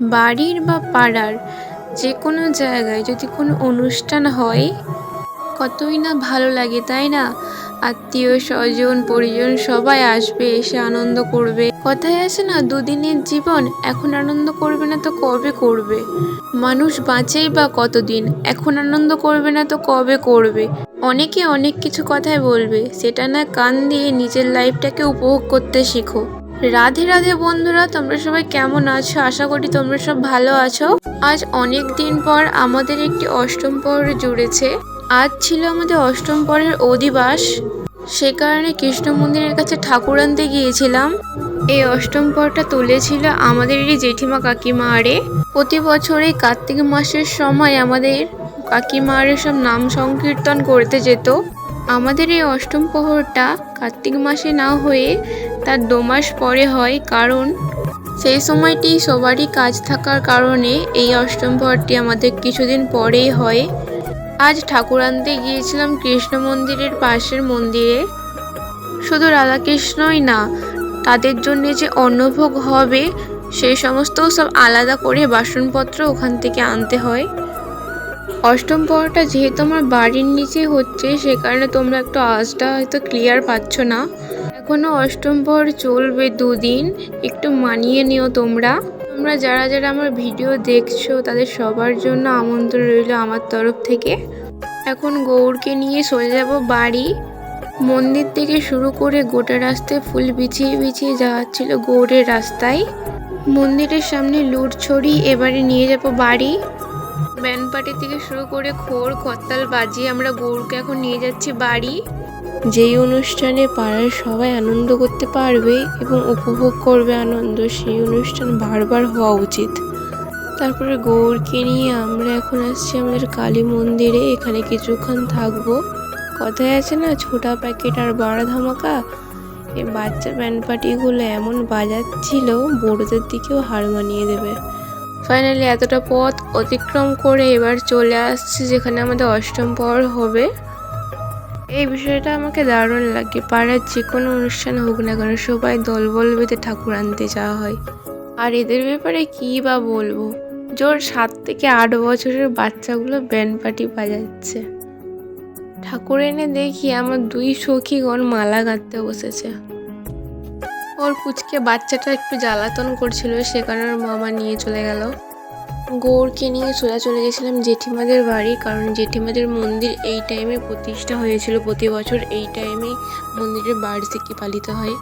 বাড়ির বা পাড়ার যে কোনো জায়গায় যদি কোনো অনুষ্ঠান হয়, কতই না ভালো লাগে, তাই না? আত্মীয় স্বজন, পরিজন সবাই আসবে, এসে আনন্দ করবে। কথায় আছে না, দুদিনের জীবন এখন আনন্দ করবে না তো কবে করবে? মানুষ বাঁচেই বা কতদিন, এখন আনন্দ করবে না তো কবে করবে? অনেকে অনেক কিছু কথাই বলবে, সেটা না কান দিয়ে নিজের লাইফটাকে উপভোগ করতে শেখো। রাধে রাধে বন্ধুরা, তোমরা সবাই কেমন আছো? আশা করি তোমরা সব ভালো আছো। আজ অনেক দিন পর আমাদের একটি অষ্টম পহর জুড়েছে। আজ ছিল আমাদের অষ্টম পরের অধিবাস। সে কারণে কৃষ্ণ মন্দিরের কাছে ঠাকুর আনতে গিয়েছিলাম। এই অষ্টম পরটা তুলেছিল আমাদেরই জেঠিমা কাকিমা আরে। প্রতি বছর এই কার্তিক মাসের সময় আমাদের কাকিমা আরে সব নাম সংকীর্তন করতে যেত। আমাদের এই অষ্টম প্রহরটা কার্তিক মাসে না হয়ে তার দু মাস পরে হয় কারণ সেই সময়টি সবারই কাজ থাকার কারণে এই অষ্টম প্রহরটি আমাদের কিছুদিন পরেই হয়। আজ ঠাকুর আনতে গিয়েছিলাম কৃষ্ণ মন্দিরের পাশের মন্দিরে। শুধু রাধাকৃষ্ণই না, তাদের জন্য যে অন্নভোগ হবে সেই সমস্ত সব আলাদা করে বাসনপত্র ওখান থেকে আনতে হয়। অষ্টম পর্বটা যেহেতু আমার বাড়ির নিচে হচ্ছে, সে কারণে তোমরা একটু আওয়াজটা হয়তো ক্লিয়ার পাচ্ছ না। এখনও অষ্টম পর চলবে দুদিন। একটু মানিয়ে নিও তোমরা। তোমরা যারা যারা আমার ভিডিও দেখছ, তাদের সবার জন্য আমন্ত্রণ রইল আমার তরফ থেকে। এখন গৌরকে নিয়ে চলে যাব বাড়ি। মন্দির থেকে শুরু করে গোটা রাস্তায় ফুল বিছিয়ে বিছিয়ে যাওয়া ছিল গৌড়ের রাস্তায়। মন্দিরের সামনে লুট ছড়ি এবারে নিয়ে যাব বাড়ি। ব্যান্ড পার্টি থেকে শুরু করে খোর করতাল বাজিয়ে আমরা গৌরকে এখন নিয়ে যাচ্ছি বাড়ি। যেই অনুষ্ঠানে পাড়ার সবাই আনন্দ করতে পারবে এবং উপভোগ করবে আনন্দ, সেই অনুষ্ঠান বারবার হওয়া উচিত। তারপরে গৌরকে নিয়ে আমরা এখন আসছি আমাদের কালী মন্দিরে, এখানে কিছুক্ষণ থাকব। কথায় আছে না, ছোটা প্যাকেট আর বাড়া ধামাকা? এই বাচ্চা ব্যান্ড পার্টিগুলো এমন বাজাচ্ছিল, বড়দের দিকেও হার মানিয়ে দেবে। ফাইনালি এতটা পথ অতিক্রম করে এবার চলে আসছে যেখানে আমাদের অষ্টম পর হবে। এই বিষয়টা আমাকে দারুণ লাগে। পাড়ার যে কোনো অনুষ্ঠান হোক না কেন, সবাই দলবল বেঁধে ঠাকুর আনতে যাওয়া হয়। আর এদের ব্যাপারে কী বা বলব? জোর সাত থেকে আট বছরের বাচ্চাগুলো ব্যান্ড পার্টি বাজাচ্ছে। ঠাকুর এনে দেখি আমার দুই সখীগণ মালা গাঁথতে বসেছে। ওর পুচকে বাচ্চাটা একটু জ্বালাতন করছিল, সে কারণে মামা নিয়ে চলে গেল। গৌরকে নিয়ে সোজা চলে গেছিলাম জেঠিমাদের বাড়ি, কারণ জেঠিমাদের মন্দির এই টাইমে প্রতিষ্ঠা হয়েছিল প্রতি বছর। এই টাইমে মন্দিরের বার্ষিকী পালিত হয়।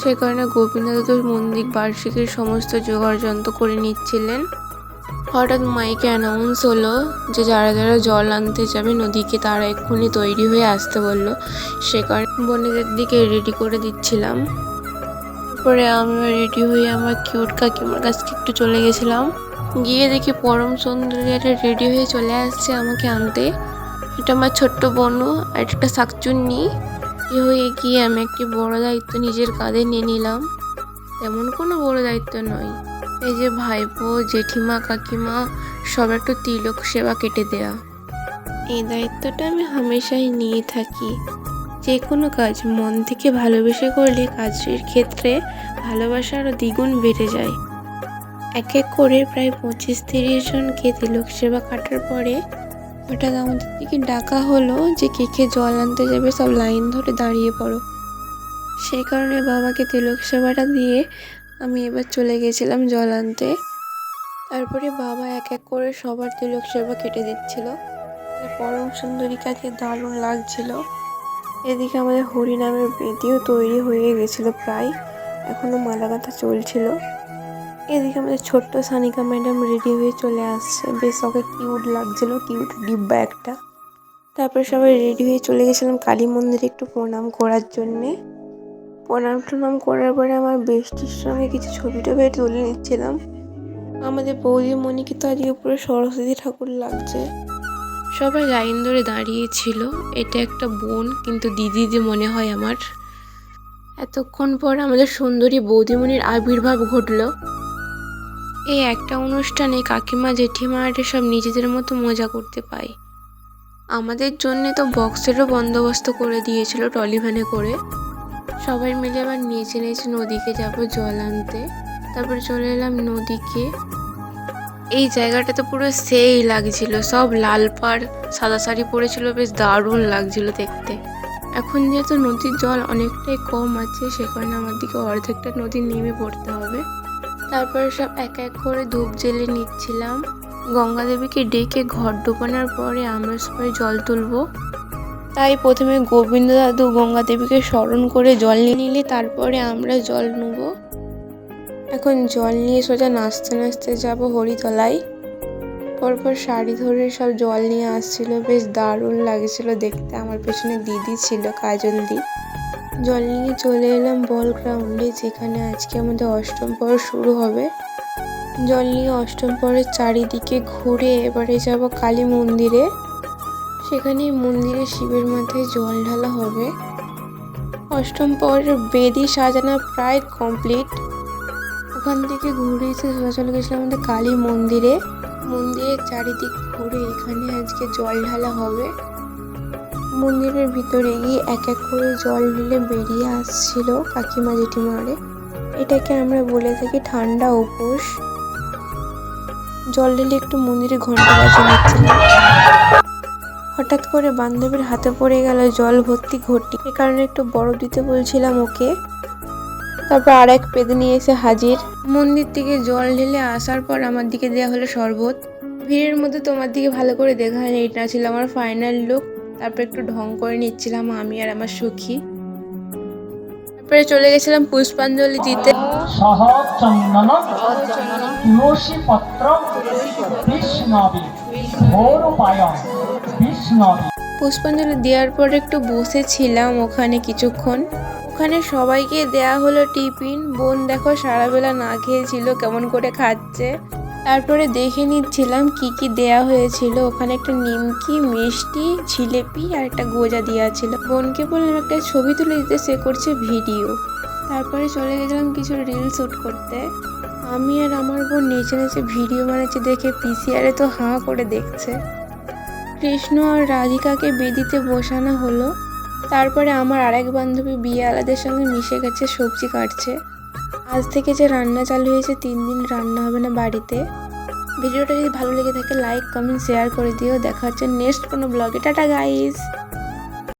সে কারণে গোপীনাথের মন্দির বার্ষিকীর সমস্ত জোগাড় যন্ত্র করে নিচ্ছিলেন। হঠাৎ মাইকে অ্যানাউন্স হলো যে যারা যারা জল আনতে যাবে নদীকে, তারা এক্ষুনি তৈরি হয়ে আসতে বলল। সে কারণে বোনেদের দিকে রেডি করে দিচ্ছিলাম। তারপরে আমি রেডি হয়ে আমার কিউট কাকিমার কাছকে একটু চলে গেছিলাম। গিয়ে দেখি পরম সুন্দরী একটা রেডি হয়ে চলে আসছে আমাকে আনতে। এটা আমার ছোট্ট বোনু আর একটা শাকচুন্নি। এ হয়ে গিয়ে আমি একটি বড় দায়িত্ব নিজের কাঁধে নিয়ে নিলাম। তেমন কোনো বড় দায়িত্ব নয়। এই যে ভাইপো, জেঠিমা, কাকিমা, সব একটু তিলক সেবা কেটে দেয়া। এই দায়িত্বটা আমি হামেশাই নিয়ে থাকি। যে কোনো কাজ মন থেকে ভালোবেসে করলে কাজের ক্ষেত্রে ভালোবাসা আরও দ্বিগুণ বেড়ে যায়। এক এক করে প্রায় পঁচিশ তিরিশ জনকে তিলক সেবা কাটার পরে হঠাৎ আমাদের দিকে ডাকা হলো যে কে কে জল আনতে যাবে, সব লাইন ধরে দাঁড়িয়ে পড়ো। সেই কারণে বাবাকে তিলক সেবাটা দিয়ে আমি এবার চলে গেছিলাম জল আনতে। তারপরে বাবা এক এক করে সবার তিলক সেবা কেটে দিচ্ছিল। পরম সুন্দরীকাকে দারুণ লাগছিল। এদিকে আমাদের হরিনামের বেদিও তৈরি হয়ে গেছিল প্রায়। এখনও মালা গাঁথা চলছিল। এদিকে আমাদের ছোট্ট সানিকা ম্যাডাম রেডি হয়ে চলে আসছে। বেশ ওকে কিউট লাগছিল কিউট ডিব্বা একটা। তারপরে সবাই রেডি হয়ে চলে গেছিলাম কালী মন্দিরে একটু প্রণাম করার জন্যে। প্রণাম টনাম করার পরে আমার বেষ্টির সঙ্গে কিছু ছবি টবি তুলে নিচ্ছিলাম। আমাদের বৌদি মণিকে তো আজকে পুরো সরস্বতী ঠাকুর লাগছে। সবাই লাইন ধরে দাঁড়িয়েছিল এটা একটা বোন, কিন্তু দিদি যে মনে হয় আমার। এতক্ষণ পর আমাদের সুন্দরী বৌদিমণির আবির্ভাব ঘটলো। এই একটা অনুষ্ঠানে কাকিমা জেঠিমারা সব নিজেদের মতো মজা করতে পায়। আমাদের জন্যে তো বক্সেরও বন্দোবস্ত করে দিয়েছিল ট্রলি ভ্যানে করে। সবাই মিলে আবার নেচে নেচে নদীকে যাব জল আনতে। তারপরে চলে এলাম নদীকে। এই জায়গাটা তো পুরো সেই লাগছিল, সব লাল পাড়, সাদা শাড়ি পরেছিল, বেশ দারুণ লাগছিল দেখতে। এখন যেহেতু নদীর জল অনেকটাই কম আছে, সে কারণে আমার দিকে অর্ধেকটা নদী নেমে পড়তে হবে। তারপরে সব এক এক করে ধূপ জেলে নিচ্ছিলাম। গঙ্গা দেবীকে ডেকে ঘর ডোবানোর পরে আমরা সবাই জল তুলবো। তাই প্রথমে গোবিন্দ দাদু গঙ্গা দেবীকে স্মরণ করে জল নিয়ে নিলে তারপরে আমরা জল নেব। এখন জল নিয়ে সোজা নাচতে নাচতে যাব হরিতলায়। পরপর শাড়ি ধরে সব জল নিয়ে আসছিল, বেশ দারুণ লাগছিল দেখতে। আমার পেছনে দিদি ছিল, কাজল দি। জল নিয়ে চলে এলাম বল গ্রাউন্ডে যেখানে আজকে আমাদের অষ্টম পর শুরু হবে। জল নিয়ে অষ্টম পরের চারিদিকে ঘুরে এবারে যাব কালী মন্দিরে। সেখানে মন্দিরে শিবের মাথায় জল ঢালা হবে। অষ্টম পরের বেদি সাজানো প্রায় কমপ্লিট ওখান থেকে ঘুরে এসে চলে গেছিলাম আমাদের কালী মন্দিরে। মন্দিরের চারিদিক ঘুরে এখানে আজকে জল ঢালা হবে। মন্দিরের ভিতরে গিয়ে এক এক করে জল ঢেলে বেরিয়ে আসছিল কাকিমা জেঠিমারে এটাকে আমরা বলে থাকি ঠান্ডা উপোস। জল ঢেলে একটু মন্দিরে ঘণ্টা বাজে নিচ্ছিলাম। হঠাৎ করে বান্ধবীর হাতে পড়ে গেল জল ভর্তি ঘটি। এ কারণে একটু বড় দিতে বলছিলাম ওকে। তারপর আর এক পেদে নিয়ে এসে হাজির। মন্দির থেকে জল ঢেলে আসার পর আমার দিকে দেওয়া হলো শরবত। ভিড়ের মধ্যে তোমার দিকে ভালো করে দেখা হয়নি এটা ছিল আমার ফাইনাল লুক তারপর একটু ঢং করে নিচ্ছিলাম আমি আর আমার সুখী। তারপরে চলে গেছিলাম পুষ্পাঞ্জলি দিতে। পুষ্পাঞ্জলি দেওয়ার পর একটু বসেছিলাম ওখানে কিছুক্ষণ। ওখানে সবাইকে দেয়া হলো টিফিন। বোন দেখো সারাবেলা না খেয়েছিল কেমন করে খাচ্ছে। তারপরে দেখে নিচ্ছিলাম কি কি দেয়া হয়েছিল। ওখানে একটা নিমকি, মিষ্টি, জিলেপি আর একটা গোজা দেওয়া ছিল। বোনকে বললাম, একটা ছবি তুলে দিতে, সে করছে ভিডিও। তারপরে চলে গেছিলাম কিছু রিল শ্যুট করতে। আমি আর আমার বোন নেচে নেচে ভিডিও বানাচ্ছি দেখে পিসিআরে তো হাঁ করে দেখছে। কৃষ্ণ আর রাধিকাকে বেদিতে বসানো হলো। তারপরে আমার আরেক বান্ধবী বিয়ে আলাদের সঙ্গে মিশে গেছে, সবজি কাটছে। আজ থেকে যে রান্না চালু হয়েছে, তিন দিন রান্না হবে না বাড়িতে। ভিডিওটা যদি ভালো লেগে থাকে লাইক কমেন্ট শেয়ার করে দিও। দেখা হচ্ছে নেক্সট কোনো ব্লগে টাটা গাইস